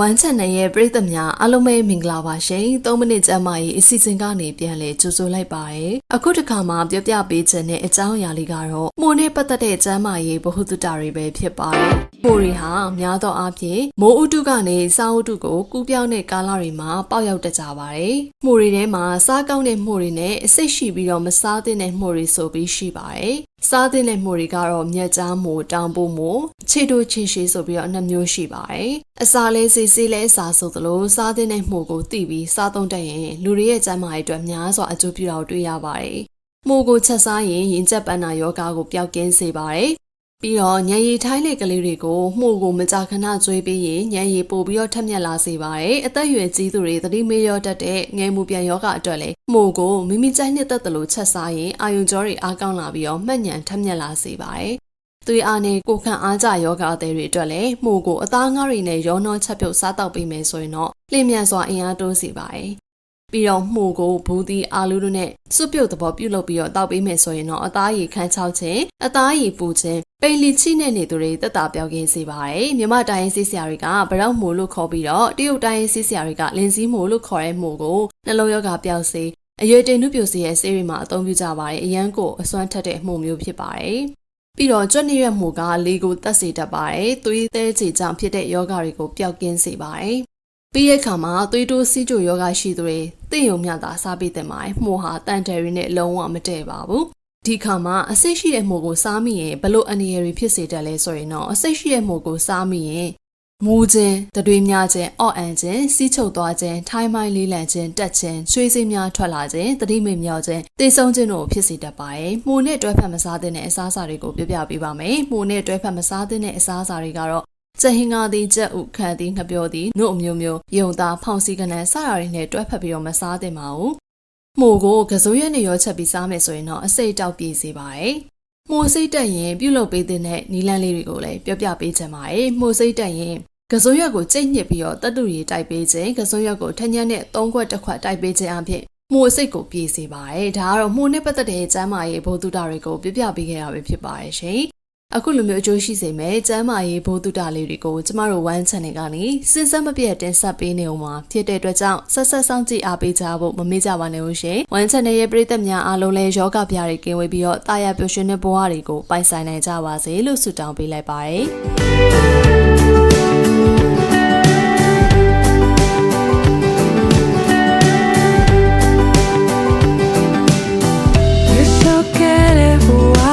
ဝမ်းချန်နယ်ရဲ့ပြည်သက်များအားလုံးပဲမင်္ဂလာပါရှင်3မိနစ်ကျမှရေးအစီအစဉ်ကနေပြန်လဲကြိုဆိုလိုက်ပါရယ်အခုတစ်ခါမှပြောပြပေးခြင်းတဲ့အကြောင်းအရာလေးကတော့မိုးနဲ့ပတ်သက်တဲ့ကျမ်းမာရေးဗဟုသုတတွေပဲဖြစ်ပါတယ်မိုးတွေဟာများသောအားဖြင့်မိုးဥတုကနေစားဥတုကိုကူးပြောင်းတဲ့ကာလတွေမှာပေါက်ရောက်တတ်ကြပါတယ်မိုးတွေထဲမှာစားကောင်းတဲ့မိုးတွေနဲ့အစိတ်ရှိပြီးတော့မစားသင့်တဲ့မိုးတွေဆိုပြီးရှိပါတယ် စားသင့်တဲ့မှုတွေကတော့မြက်ကြားမှုတောင်ပို့မှုခြေတို့ခြေရှိဆိုပြီးတော့အနှစ်မျိုးရှိပါတယ်။အစာလဲစီစီလဲအစာဆိုသလိုစားသင့်တဲ့မှုကိုသိပြီးစားသုံးတတ်ရင်လူတွေရဲ့ကျန်းမာရေးအတွက်များစွာအကျိုးပြုတာကိုတွေ့ရပါတယ်။မှုကိုချက်စားရင်ရင်ကျက်ပန်းနာယောဂါကိုပျောက်ကင်းစေပါတယ်။ ပြီးတော့ညံရည်ထိုင်းတဲ့ကလေးတွေကိုမှုကိုမကြာခဏကျွေးပြီးရင်ညံရည်ပို့ပြီးတော့ထက်မြက်လာစေပါတယ်။အသက်အရွယ်ကြီးသူတွေသတိမေ့လျော့တတ်တဲ့ငယ်မှုပြန်ယောဂအတွက်လည်းမှုကိုမိမိကြိုက်နှစ်သက်သလိုချက်စားရင်အာယုံကြောတွေအားကောင်းလာပြီးတော့မှတ်ဉဏ်ထက်မြက်လာစေပါတယ်။သွေးအားနဲ့ကိုယ်ခံအားကြယောဂအသည်တွေအတွက်လည်းမှုကိုအသားငါးတွေနဲ့ရောနှောချက်ပြုတ်စားတောက်ပေးမယ်ဆိုရင်တော့လျင်မြန်စွာအင်အားတိုးစေပါတယ်။ပြီးတော့မှုကိုဘူးသီးအာလူးတို့နဲ့စွပ်ပြုတ်သဘောပြုလုပ်ပြီးတော့တောက်ပေးမယ်ဆိုရင်တော့အသားရည်ခန်းချောက်ခြင်းအသားရည်ပူခြင်း ပိန်လီချိနဲ့နေသူတွေတက်တာပြောင်းကင်းစေပါတယ်မြမတိုင်းရေးစီးဆရာတွေကဗရောက်မှုလို့ခေါ်ပြီးတော့တရုတ်တိုင်းရေးစီးဆရာတွေကလင်းစည်းမှုလို့ခေါ်တဲ့မှုကိုနှလုံးရောဂါပျောက်စေအရွယ်တင်နှုပြိုစေရဲ့ဆေးတွေမှာအသုံးပြုကြပါတယ်အရန်ကိုအစွမ်းထက်တဲ့အမှုမျိုးဖြစ်ပါတယ်ပြီးတော့ကြွက်နေရမှုကလေကိုတက်စေတတ်ပါတယ်။သွေးသေးချေကြောင့်ဖြစ်တဲ့ယောဂတွေကိုပျောက်ကင်းစေပါတယ်။ပြီးတဲ့အခါမှာသွေးတိုးစီးကြိုယောဂရှိသူတွေသိယုံမြတာစားပြီးတင်ပါတယ်မှုဟာတန်တယ်ရီနဲ့လုံးဝမတည့်ပါဘူး ဒီခါမှာအစိတ်ရှိတဲ့မှုကိုစားမိရင်ဘလို့အနေရည်ဖြစ်စေတယ်လဲဆိုရင်တော့အစိတ်ရှိတဲ့မှုကိုစားမိရင်မူးခြင်းတတွေးများခြင်းအော့အန်ခြင်းစီးချုပ်သွားခြင်းထိုင်းမိုင်းလေးလံခြင်းတက်ခြင်းချွေးစိမ်းများထွက်လာခြင်းတတိမိမြောက်ခြင်းတေဆုံးခြင်းတို့ဖြစ်စေတတ်ပါတယ်။မှုနဲ့တွဲဖက်မစားတဲ့အစားအစာတွေကိုပြပြပေးပါမယ်။မှုနဲ့တွဲဖက်မစားတဲ့အစားအစာတွေကတော့ကျဟင်္ဂါသည်ကြက်ဥခန့်သည်ငပြောသည်နှုတ်အမျိုးမျိုးယုံသားဖောင်စီကနန်စတာတွေနဲ့တွဲဖက်ပြီးတော့မစားသင့်ပါဘူး။ မှုကိုကစိုးရက်နဲ့ရောချက်ပြီးစားမယ်ဆိုရင်တော့အစိတ်တောက်ပြေးစေပါတယ်။မှုစိတ်တက်ရင်ပြုတ်လုပ်ပေးတဲ့နီလန်းလေးတွေကိုလည်းပြောပြပေးချင်ပါတယ်။မှုစိတ်တက်ရင်ကစိုးရက်ကိုကြိတ်ညစ်ပြီးတော့တတ်တူရီတိုက်ပေးခြင်းကစိုးရက်ကိုထညံ့နဲ့သုံးခွက်တစ်ခွက်တိုက်ပေးခြင်းအပြင်မှုစိတ်ကိုပြေးစေပါတယ်။ဒါကတော့မှုနဲ့ပတ်သက်တဲ့ကျမ်းမာရေးဘုသူတာတွေကိုပြပြပေးခဲ့ရပဲဖြစ်ပါတယ်ရှင်။ အခုလိုမျိုးအကျိုးရှိစေမယ်ကျမ်းမာရေးဘိုးတုတလေးတွေကိုကျမတို့ One Channel ကနေစဉ်ဆက်မပြတ်တင်ဆက်ပေးနေအောင်ပါဖြစ်တဲ့အတွက်ကြောင့်ဆက်ဆက်ဆောင်ကြည့်အားပေးကြဖို့မမေ့ကြပါနဲ့ဦးရှင် One Channel ရဲ့ပရိသတ်များအားလုံးလည်းယောဂဗျာတွေကင်းဝေးပြီးတော့တာယာပျော်ရွှင်တဲ့ဘဝတွေကိုပိုင်ဆိုင်နိုင်ကြပါစေလို့ဆုတောင်းပေးလိုက်ပါတယ်